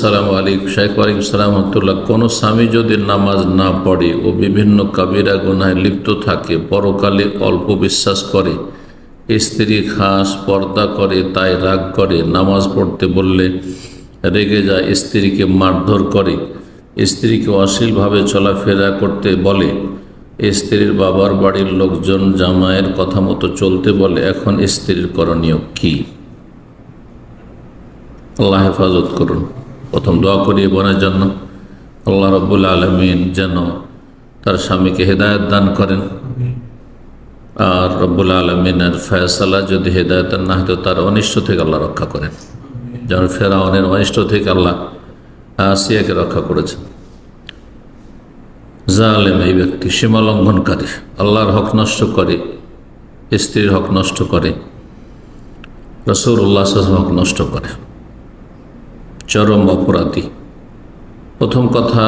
আসসালামু আলাইকুম। শাইখ আলাইকুম সালাম রহমতুল্লাহ। কোনো স্বামী যদি নামাজ না পড়ে ও বিভিন্ন কাবিরা গুনায় লিপ্ত থাকে, পরকালে অল্প বিশ্বাস করে, স্ত্রী খাস পর্দা করে, তাই রাগ করে, নামাজ পড়তে বললে রেগে যায়, স্ত্রীকে মারধর করে, স্ত্রীকে অশ্লীলভাবে চলাফেরা করতে বলে, স্ত্রীর বাবার বাড়ির লোকজন জামায়ের কথা মতো চলতে বলে, এখন স্ত্রীর করণীয় কী? আল্লাহ হেফাজত করুন। প্রথম দোয়া করি বোনের জন্য। আল্লাহ রব্বুল আলমিন যেন তার স্বামীকে হেদায়ত দান করেন। আর রব্বুল আলমিনের ফয়সালা যদি হেদায়ত না হতো তার অনিষ্ট থেকে আল্লাহ রক্ষা করেন। যেমন ফেরাউনের অনিষ্ট থেকে আল্লাহ আসিয়াকে রক্ষা করেছেন। জালেম এই ব্যক্তি সীমা লঙ্ঘনকারী আল্লাহর হক নষ্ট করে, স্ত্রীর হক নষ্ট করে রসুর উল্লাহ হক নষ্ট করে। চরম অপরাধী। প্রথম কথা,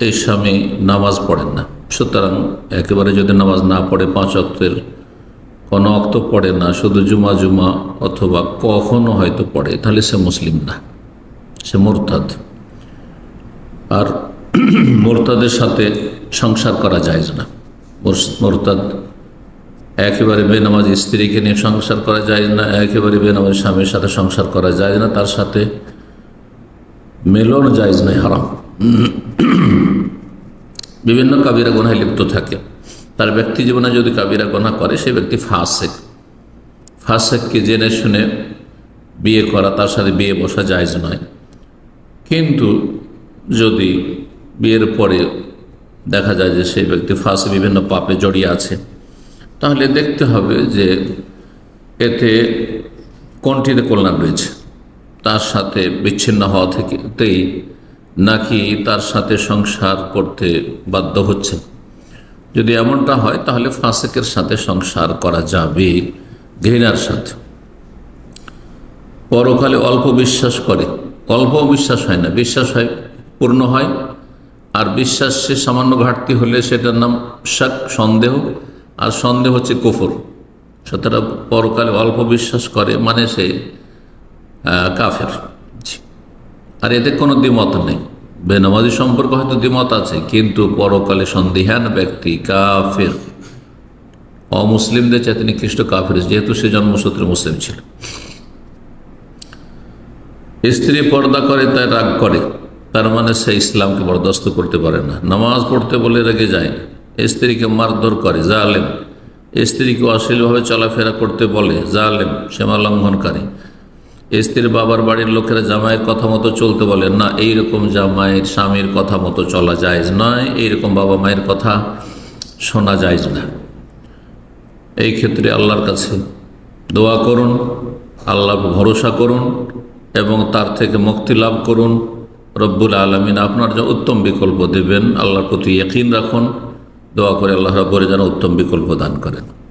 এই স্বামী নামাজ পড়েন না। সুতরাং একেবারে যদি নামাজ না পড়ে পাঁচ অক্তের, কোনো অক্ত পড়ে না, শুধু জুমা জুমা অথবা কখনো হয়তো পড়ে, তাহলে সে মুসলিম না। সে মোরতাদ। আর মোরতাদের সাথে সংসার করা যায় না। মোরতাদ একেবারে বেনামাজ স্ত্রীকে নিয়ে সংসার করা যায় না, একেবারে বেনামাজ স্বামীর সাথে সংসার করা যায় না, তার সাথে মেলন জায়জ নাই হারাম। বিভিন্ন কাবিরা গোনায় লিপ্ত থাকে। তার ব্যক্তি জীবনে যদি কাবিরা গোনা করে, সে ব্যক্তি ফাঁসেক। ফাঁসেককে জেনে শুনে বিয়ে করা, তার সাথে বিয়ে বসা জায়জ নয়। কিন্তু যদি বিয়ের পরে দেখা যায় যে সেই ব্যক্তি ফাঁসে বিভিন্ন পাপে জড়িয়ে আছে, তাহলে দেখতে হবে যে এতে কোনটিতে কল্যাণ রয়েছে। তার সাথে বিচ্ছিন্ন হওয়া থেকেই নাকি তার সাথে সংসার করতে বাধ্য হচ্ছে? যদি এমনটা হয়, তাহলে ফাঁসেকের সাথে সংসার করা যাবে ঘৃণার সাথে। পরকালে অল্প বিশ্বাস করে। অল্প বিশ্বাস হয় না। বিশ্বাস হয়, পূর্ণ হয়। আর বিশ্বাস সামান্য ঘাটতি হলে সেটার নাম শাক, সন্দেহ। আর সন্দেহ হচ্ছে কুফর। সুতরাং পরকালে অল্প বিশ্বাস করে মানে সে কাফের। আর এতে কোনো দ্বিমত নেই। বেনামাজি সম্পর্কে হয়তো দ্বিমত আছে, কিন্তু পরকালে সন্দেহান ব্যক্তি কাফের। অমুসলিমদের চাইতে নিকৃষ্ট কাফের, যেহেতু সে জন্মসূত্রে মুসলিম ছিল। স্ত্রী পর্দা করে, তাই রাগ করে। তার মানে সে ইসলামকে বরদাস্ত করতে পারে না। নামাজ পড়তে বলে রেগে যায় স্ত্রীকে মারধর করে, জালেম। স্ত্রীকে অশ্লীলভাবে চলাফেরা করতে বলে, জালেম, সীমা লঙ্ঘনকারী। স্ত্রীর বাবার বাড়ির লোকেরা জামাইয়ের কথা মতো চলতে বলে, না, এইরকম জামাইয়ের স্বামীর কথা মতো চলা যায় নয়, এইরকম বাবা মায়ের কথা শোনা যায় না। এই ক্ষেত্রে আল্লাহর কাছে দোয়া করুন, আল্লাহ ভরসা করুন এবং তার থেকে মুক্তি লাভ করুন। রব্বুল আলমিন আপনার যে উত্তম বিকল্প দেবেন, আল্লাহর প্রতি ইয়কিন রাখুন। দোয়া করে আল্লাহ রব্বরে যেন উত্তম বিকল্প দান করেন।